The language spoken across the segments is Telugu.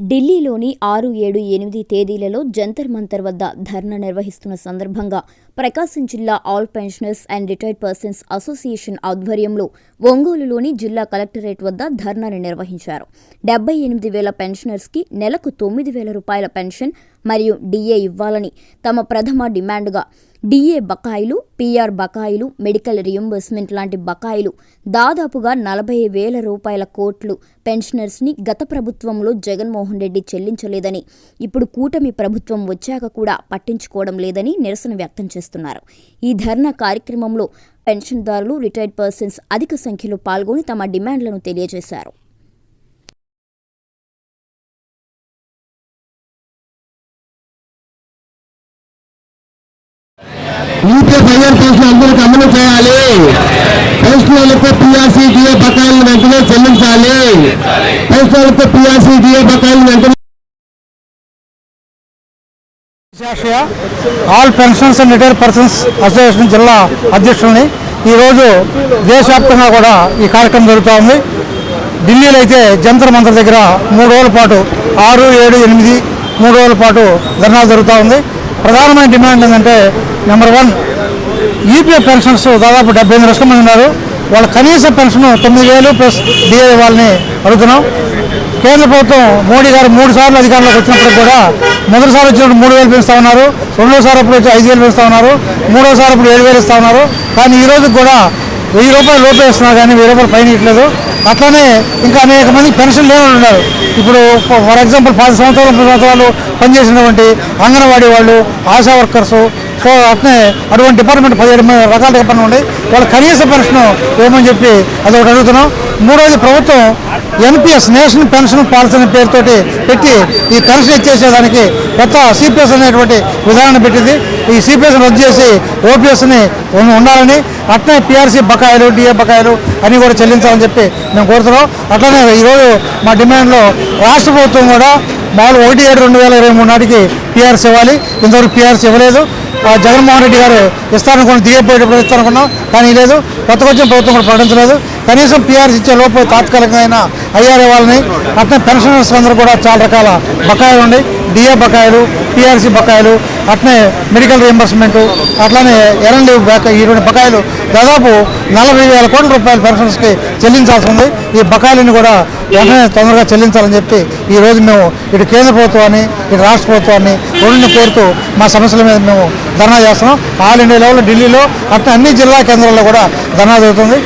ఢిల్లీలోని ఆరు ఏడు ఎనిమిది తేదీలలో జంతర్ మంతర్ వద్ద ధర్నా నిర్వహిస్తున్న సందర్భంగా ప్రకాశం జిల్లా all pensioners and retired persons association ఆధ్వర్యంలో ఒంగోలులోని జిల్లా కలెక్టరేట్ వద్ద ధర్నాను నిర్వహించారు. డెబ్బై ఎనిమిది వేల పెన్షనర్స్కి నెలకు తొమ్మిది వేల రూపాయల పెన్షన్ మరియు డిఏ ఇవ్వాలని తమ ప్రథమ డిమాండ్గా డిఏ బకాయిలు పీఆర్ బకాయిలు మెడికల్ రియంబర్స్మెంట్ లాంటి బకాయిలు దాదాపుగా నలభై వేల రూపాయల కోట్లు పెన్షనర్స్ని గత ప్రభుత్వంలో జగన్మోహన్ రెడ్డి చెల్లించలేదని ఇప్పుడు కూటమి ప్రభుత్వం వచ్చాక కూడా పట్టించుకోవడం లేదని నిరసన వ్యక్తం చేస్తున్నారు. ఈ ధర్నా కార్యక్రమంలో పెన్షన్దారులు రిటైర్డ్ పర్సన్స్ అధిక సంఖ్యలో పాల్గొని తమ డిమాండ్లను తెలియజేశారు. యూపీఎఫ్ ఐఆర్ పెన్షన్ అందరికి అమలు చేయాలి. పెన్షనర్లకు పిఆర్సీ డిఏ బకాయిలను వెంటనే చెల్లించాలి. పెన్షనర్లకు పిఆర్సీ డిఏ బకాయిలను వెంటనే all pensions and retire persons association జిల్లా అధ్యక్షుల్ని ఈరోజు దేశవ్యాప్తంగా కూడా ఈ కార్యక్రమం జరుగుతూ ఉంది. ఢిల్లీలో అయితే జంతర్ మంత్ర దగ్గర మూడు రోజుల పాటు ఆరు ఏడు ఎనిమిది మూడు రోజుల పాటు ధర్నాలు జరుగుతూ ఉంది. ప్రధానమైన డిమాండ్ ఏంటంటే నెంబర్ వన్ ఈపీఎఫ్ పెన్షన్స్ దాదాపు డెబ్బై ఎనిమిది లక్షల మంది ఉన్నారు. వాళ్ళ కనీస పెన్షన్ తొమ్మిది వేలు ప్లస్ డిఏ వాళ్ళని అడుగుతున్నాం. కేంద్ర ప్రభుత్వం మోడీ గారు మూడు సార్లు అధికారంలోకి వచ్చినప్పుడు కూడా మొదటిసారి వచ్చినప్పుడు మూడు వేలు పెంచుతా ఉన్నారు. రెండోసారి అప్పుడు వచ్చి ఐదు వేలు పెంచుతా ఉన్నారు. మూడోసారి అప్పుడు ఏడు వేలు ఇస్తా ఉన్నారు. కానీ ఈరోజు కూడా వెయ్యి రూపాయలు లోపే వస్తున్నారు కానీ వెయ్యి రూపాయలు పైన ఇట్లేదు అట్లానే ఇంకా అనేక మంది పెన్షన్ లేని ఉన్నారు. ఇప్పుడు ఫర్ ఎగ్జాంపుల్ పది సంవత్సరాలు ముప్పై సంవత్సరాలు పనిచేసినటువంటి అంగన్వాడీ వాళ్ళు ఆశా వర్కర్స్ సో అట్నే అటువంటి డిపార్ట్మెంట్ పదిహేడు మంది రకాల డిపార్ట్మెంట్ ఉండి. వాళ్ళ కనీస పెన్షన్ ఏమని చెప్పి అది ఒకటి అడుగుతున్నాం. మూడోది ప్రభుత్వం ఎన్పిఎస్ నేషనల్ పెన్షన్ పాలసీ అనే పేరుతోటి పెట్టి ఈ పెన్షన్ ఇచ్చేసేదానికి కొత్త సిపిఎస్ అనేటువంటి విధానాన్ని పెట్టింది. ఈ సిపిఎస్ రద్దు చేసి ఓపీఎస్ని ఉండాలని అట్నే పిఆర్సీ బకాయిలు డిఏ బకాయిలు అన్నీ కూడా చెల్లించాలని చెప్పి మేము కోరుతున్నాం. అట్లనే ఈరోజు మా డిమాండ్లో రాష్ట్ర ప్రభుత్వం కూడా మామూలు ఒకటి ఏడు రెండు వేల ఇరవై మూడు నాటికి పిఆర్సీ ఇవ్వాలి. ఇంతవరకు పిఆర్సీ ఇవ్వలేదు. జగన్మోహన్ రెడ్డి గారు ఇస్తారనుకున్నాం దిగపోయేటప్పుడు ఇస్తారనుకున్నాం. కానీ లేదు కొత్తకొచ్చిన ప్రభుత్వం కూడా ప్రకటించలేదు. కనీసం పీఆర్సీ ఇచ్చే లోపు తాత్కాలికమైన అయ్యారే వాళ్ళని అట్నే పెన్షనర్స్ అందరూ కూడా చాలా రకాల బకాయిలు ఉన్నాయి డిఏ బకాయిలు పిఆర్సీ బకాయిలు అట్నే మెడికల్ రియంబర్స్మెంట్ అట్లానే ఎరండి ఇటువంటి బకాయిలు దాదాపు నలభై వేల కోట్ల రూపాయలు పెన్షన్స్కి చెల్లించాల్సి ఉంది. ఈ బకాయిలను కూడా వెంటనే తొందరగా చెల్లించాలని చెప్పి ఈ రోజు మేము ఇటు కేంద్ర ప్రభుత్వాన్ని ఇటు రాష్ట్ర ప్రభుత్వాన్ని రెండు పేరుతో మా సమస్యల మీద మేము ధర్నా చేస్తున్నాం. ఆల్ ఇండియా లెవెల్లో ఢిల్లీలో అట్లా అన్ని జిల్లా కేంద్రాల్లో కూడా ధర్నా జరుగుతుంది.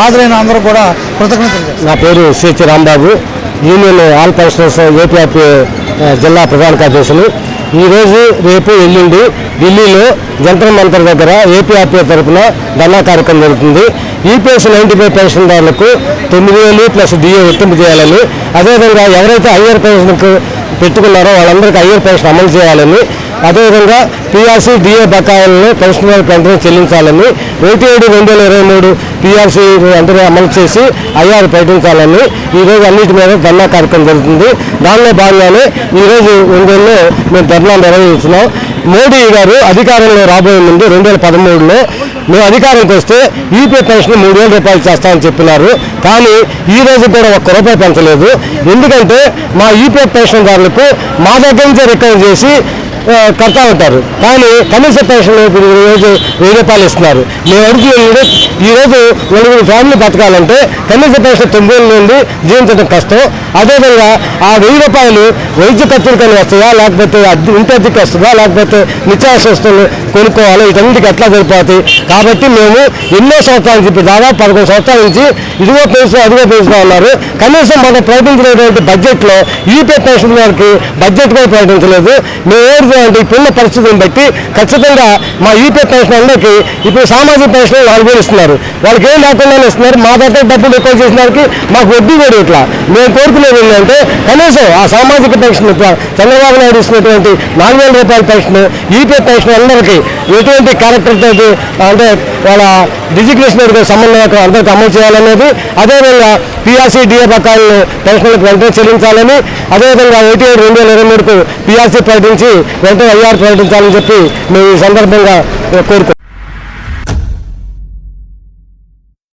హాజరైన అందరూ కూడా కృతజ్ఞతలు నా పేరు CH Rambabu. Union all pensioners APRP జిల్లా ప్రధాన కార్యదర్శులు. ఈరోజు రేపు ఎల్లుండి ఢిల్లీలో జంతర్ మంతర్ దగ్గర ఏపీఆర్పీ తరఫున ధర్నా కార్యక్రమం జరుగుతుంది. ఈపీఎస్ నైంటీ ఫైవ్ పెన్షన్దారులకు తొమ్మిది వేలు ప్లస్ డిఏ వర్తింపు చేయాలని అదేవిధంగా ఎవరైతే హయ్యర్ పెన్షన్కు పెట్టుకున్నారో వాళ్ళందరికీ హయ్యర్ పెన్షన్ అమలు చేయాలని అదేవిధంగా పీఆర్సీ డిఏ బకాయిలను కమిషనర్ వెంటనే చెల్లించాలని ఒకటి ఏడు రెండు వేల ఇరవై మూడు పీఆర్సీ అందరూ అమలు చేసి ఐఆర్ ప్రకటించాలని ఈరోజు అన్నిటి మీద ధర్నా కార్యక్రమం జరుగుతుంది. దానిలో భాగంగానే ఈరోజు ఒంగోలులో మేము ధర్నా నిర్వహిస్తున్నాం. మోడీ గారు అధికారంలో రాబోయే ముందు రెండు వేల పదమూడులో మేము అధికారంకి వస్తే ఈపీ పెన్షన్ మూడు వేల రూపాయలు చేస్తామని చెప్పినారు. కానీ ఈ రోజు కూడా ఒక్క రూపాయి పెంచలేదు. ఎందుకంటే మా ఈపీఎఫ్ పెన్షన్దారులకు మా దగ్గర నుంచే రికవర్ చేసి కడతా ఉంటారు. కానీ కనీస పెన్షన్ ఇప్పుడు ఈరోజు వెయ్యి రూపాయలు ఇస్తున్నారు. మేము అడిగి ఈరోజు నలుగురు ఫ్యామిలీ బతకాలంటే కనీస పెన్షన్ తొమ్మిది నుండి జీవించడం కష్టం. అదేవిధంగా ఆ వెయ్యి రూపాయలు వైద్య ఖర్చులకని వస్తుందా లేకపోతే ఇంటి అద్దెకి వస్తుందా? లేకపోతే నిత్యావసర వస్తువులు కొనుక్కోవాలి? వీటన్నిటికి ఎట్లా సరిపోతాయి? కాబట్టి మేము ఎన్నో సంవత్సరాల నుంచి ఇప్పుడు దాదాపు పదకొండు సంవత్సరాల నుంచి ఇదిగో పెన్షన్ అదిగో పెన్షన్ ఉన్నారు. కనీసం మనం ప్రకటించినటువంటి బడ్జెట్లో ఈపీ పెన్షన్ వారికి బడ్జెట్ కూడా ప్రకటించలేదు. మేము ఏడు అంటే ఇప్పుడున్న పరిస్థితిని బట్టి ఖచ్చితంగా మా యూపీ పెన్షన్ అందరికీ ఇప్పుడు సామాజిక పెన్షన్ నాలుగు వేలు ఇస్తున్నారు. వాళ్ళకి ఏం లేకుండానే ఇస్తున్నారు. మా దగ్గర డబ్బులు ఎక్కువ చేసిన వారికి మాకు వడ్డీ కూడా ఇట్లా. మేము కోరుకునేది ఏంటంటే కనీసం ఆ సామాజిక పెన్షన్ చంద్రబాబు నాయుడు ఇస్తున్నటువంటి నాలుగు వేల రూపాయల పెన్షన్ యూపీ పెన్షన్ అందరికీ ఎటువంటి క్యారెక్టర్ అంటే వాళ్ళ డిజిగ్నేషన్ సంబంధం అందరికీ అమలు చేయాలనేది అదేవిధంగా పిఆర్సీ డిఏ బకాయిలను పెన్షన్లకు వెంటనే చెల్లించాలని అదేవిధంగా ఎయిటీ ఏడు రెండు వేల ఇరవై మూడుకు పిఆర్సీ ప్రకటించి వెంటనే ఐఆర్ ప్రకటించాలని చెప్పి మేము ఈ సందర్భంగా కోరుకుంటున్నాం.